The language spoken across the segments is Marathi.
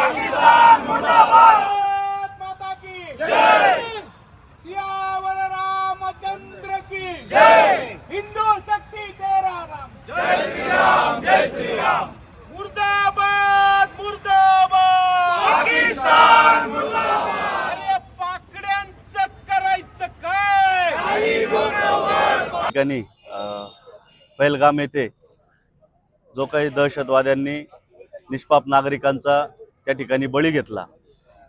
पाकिस्तान मुर्दाबाद! माता की जय! सियावर रामचंद्र की जय! हिंदू शक्ती तेरा राम जय श्री राम जय श्री राम मुर्दाबाद मुर्दाबाद! पाकिस्तान मुर्दाबाद! अरे पाकड्यांचं करायचं काय? ठिकाणी पहलगाम येथे जो काही दहशतवाद्यांनी निष्पाप नागरिकांचा त्या ठिकाणी बळी घेतला.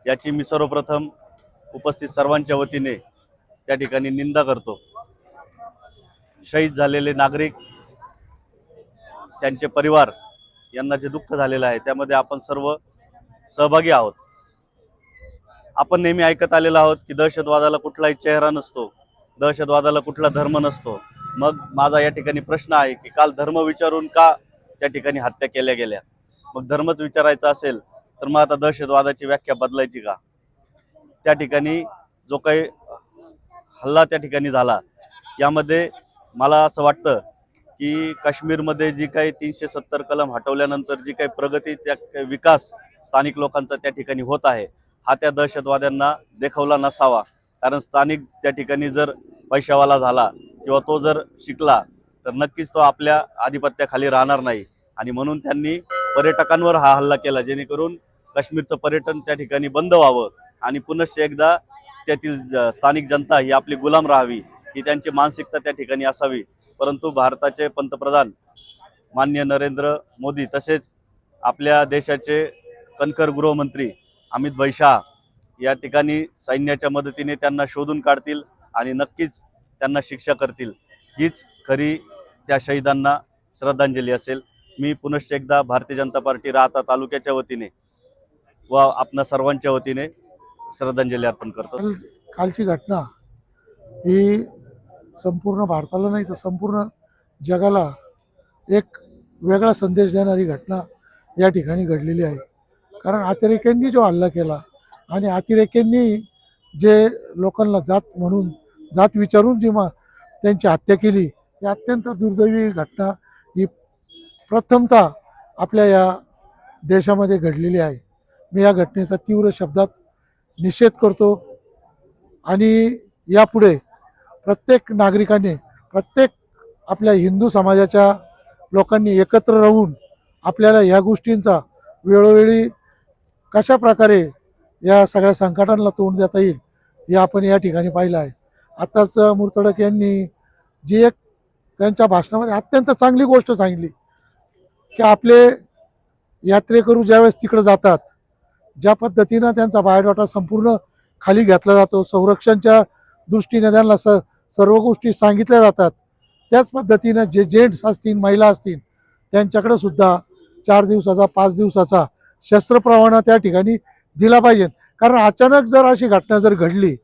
याची मी सर्वप्रथम उपस्थित सर्वांच्या वतीने त्या ठिकाणी निंदा करतो. शहीद झालेले नागरिक त्यांचे परिवार यांना जे दुःख झालेलं आहे त्यामध्ये आपण सर्व सहभागी आहोत. आपण नेहमी ऐकत आलेलो आहोत की दहशतवादाला कुठलाही चेहरा नसतो दहशतवादाला कुठला धर्म नसतो. मग माझा या ठिकाणी प्रश्न आहे की काल धर्म विचारून का त्या ठिकाणी हत्या केल्या गेल्या? मग धर्मच विचारायचा असेल तर मग आता दहशतवादाची व्याख्या बदलायची का? त्या ठिकाणी जो काही हल्ला त्या ठिकाणी झाला यामध्ये मला असं वाटतं की काश्मीरमध्ये जी काही तीनशे सत्तर कलम हटवल्यानंतर जी काही प्रगती त्या विकास स्थानिक लोकांचा त्या ठिकाणी होत आहे हा त्या दहशतवाद्यांना देखवला नसावा. कारण स्थानिक त्या ठिकाणी जर पैशावाला झाला किंवा तो जर शिकला तर नक्कीच तो आपल्या आधिपत्याखाली राहणार नाही. आणि म्हणून त्यांनी पर्यटकांवर हा हल्ला केला जेणेकरून काश्मीरचं पर्यटन त्या ठिकाणी बंद व्हावं आणि पुनश्च एकदा त्यातील ज- स्थानिक जनता ही आपली गुलाम राहावी ही त्यांची मानसिकता त्या ठिकाणी असावी. परंतु भारताचे पंतप्रधान मान्य नरेंद्र मोदी तसेच आपल्या देशाचे कणखर गृहमंत्री अमित भाई शाह या ठिकाणी सैन्याच्या मदतीने त्यांना शोधून काढतील आणि नक्कीच त्यांना शिक्षा करतील. हीच खरी त्या शहीदांना श्रद्धांजली असेल. मी पुनश्च एकदा भारतीय जनता पार्टी राहता तालुक्याच्या वतीने व आपणा सर्वांच्या वतीने श्रद्धांजली अर्पण करतो. कालची घटना ही संपूर्ण भारताला नाही तर संपूर्ण जगाला एक वेगळा संदेश देणारी घटना या ठिकाणी घडलेली आहे. कारण अतिरेक्यांनी जो हल्ला केला आणि अतिरेक्यांनी जे लोकांना जात म्हणून जात विचारून जी मा त्यांची हत्या केली ही अत्यंत दुर्दैवी घटना ही प्रथमतः आपल्या या देशामध्ये घडलेली आहे. मी या घटनेचा तीव्र शब्दात निषेध करतो. आणि यापुढे प्रत्येक नागरिकाने प्रत्येक आपल्या हिंदू समाजाच्या लोकांनी एकत्र राहून आपल्याला या गोष्टींचा वेळोवेळी कशा प्रकारे या सगळ्या संकटांना तोंड देता येईल हे आपण या ठिकाणी पाहिलं आहे. आत्ताच मुर्तडक यांनी जी एक त्यांच्या भाषणामध्ये अत्यंत चांगली गोष्ट सांगितली की आपले यात्रेकरू ज्यावेळेस तिकडे जातात ज्या पद्धतीनं त्यांचा बायोडाटा संपूर्ण खाली घेतला जातो संरक्षणच्या दृष्टीने त्यांना स सर्व गोष्टी सांगितल्या जातात. त्याच पद्धतीनं जे जेंट्स असतील महिला असतील त्यांच्याकडे सुद्धा चार दिवसाचा पाच दिवसाचा शस्त्रप्रवाना त्या ठिकाणी दिला पाहिजे. कारण अचानक जर अशी घटना जर घडली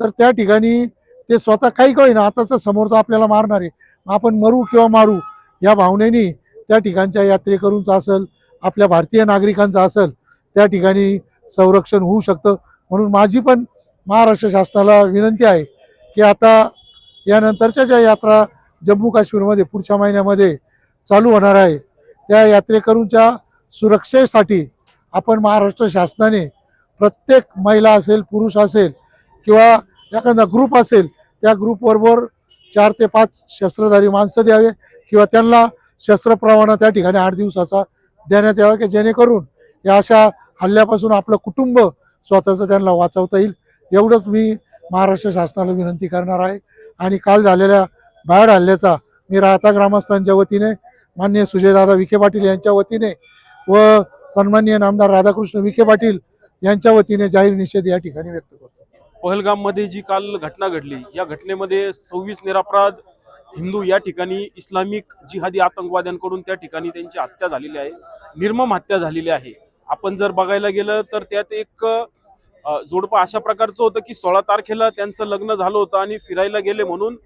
तर त्या ठिकाणी ते स्वतः काही काही ना आताचं समोरचं आपल्याला मारणार आहे. आपण मरू किंवा मारू या भावनेने त्या ठिकाणच्या यात्रेकरूंचा असेल आपल्या भारतीय नागरिकांचा असेल त्या ठिकाणी संरक्षण होऊ शकतं. म्हणून माझी पण महाराष्ट्र शासनाला विनंती आहे की आता यानंतरच्या ज्या यात्रा जम्मू काश्मीरमध्ये पुढच्या महिन्यामध्ये चालू होणार आहे त्या यात्रेकरूंच्या सुरक्षेसाठी आपण महाराष्ट्र शासनाने प्रत्येक महिला असेल पुरुष असेल किंवा एखादा ग्रुप असेल त्या ग्रुपबरोबर चार ते पाच शस्त्रधारी माणसं द्यावे किंवा त्यांना शस्त्रप्रवाना त्या ठिकाणी आठ दिवसाचा देण्यात यावा की जेणेकरून या अशा हल्ल्यापासून आपलं कुटुंब स्वतःचं त्यांना वाचवता येईल एवढंच मी महाराष्ट्र शासनाला विनंती करणार आहे. आणि काल झालेल्या बाहेर हल्ल्याचा मी राहता ग्रामस्थांच्या वतीने माननीय सुजयदादा विखे पाटील यांच्या वतीने व सन्मान्य नामदार राधाकृष्ण विखे पाटील यांच्या वतीने जाहीर निषेध या ठिकाणी व्यक्त करतो. पहलगाममध्ये जी काल घटना घडली या घटनेमध्ये सव्वीस निरापराध हिंदू या ठिकाणी इस्लामिक जिहादी आतंकवाद्यांकडून त्या ठिकाणी त्यांची हत्या झालेली आहे निर्मम हत्या झालेली आहे. आपण जर बघायला गेलं तर त्यात एक जोडपं अशा प्रकारचं होतं की सोळा तारखेला त्यांचं लग्न झालं होतं आणि फिरायला गेले म्हणून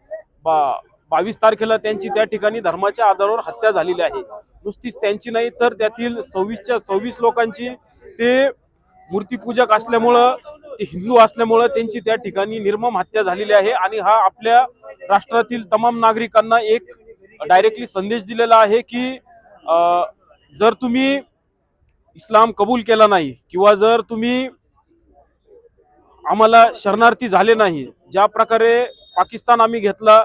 बा बावीस तारखेला त्यांची त्या ठिकाणी धर्माच्या आधारावर हत्या झालेली आहे. नुसतीच त्यांची नाही तर त्यातील सव्वीसच्या सव्वीस लोकांची ते मूर्तीपूजक असल्यामुळं ते हिंदू असल्यामुळं त्यांची त्या ठिकाणी निर्मम हत्या झालेली आहे आणि हा आपल्या राष्ट्रातील तमाम नागरिकांना एक डायरेक्टली संदेश दिलेला आहे की जर तुम्ही इस्लाम कबूल केला नाही किंवा जर तुम्ही आम्हाला शरणार्थी झाले नाही ज्या प्रकारे पाकिस्तान आम्ही घेतला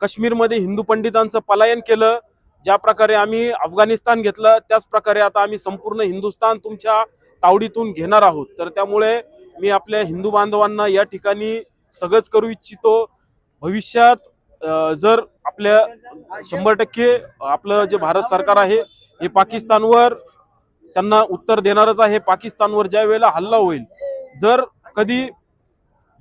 काश्मीरमध्ये हिंदू पंडितांचं पलायन केलं ज्या प्रकारे आम्ही अफगाणिस्तान घेतलं त्याच प्रकारे आता आम्ही संपूर्ण हिंदुस्थान तुमच्या तावडीतून घेणार आहोत. तर त्यामुळे मी आपल्या हिंदू बांधवांना या ठिकाणी सगळंच करू इच्छितो. भविष्यात जर आपल्या शंभर टक्के आपलं जे भारत सरकार आहे हे पाकिस्तानवर त्यांना उत्तर देणारच आहे. पाकिस्तानवर ज्या वेळेला हल्ला होईल जर कधी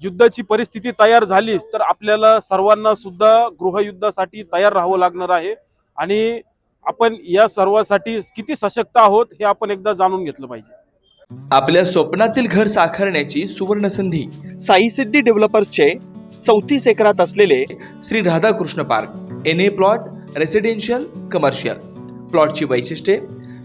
युद्धाची परिस्थिती तयार झालीच तर आपल्याला सर्वांना सुद्धा गृहयुद्धासाठी तयार राहावं लागणार आहे. आणि आपण या सर्वासाठी किती सशक्त आहोत हे आपण एकदा जाणून घेतलं पाहिजे. आपल्या स्वप्नातील घर साकारण्याची सुवर्ण संधी साई सिद्धी डेव्हलपर्सचे चौतीस एकरात असलेले Shri Radhakrishna park N A plot residential commercial प्लॉटची वैशिष्ट्ये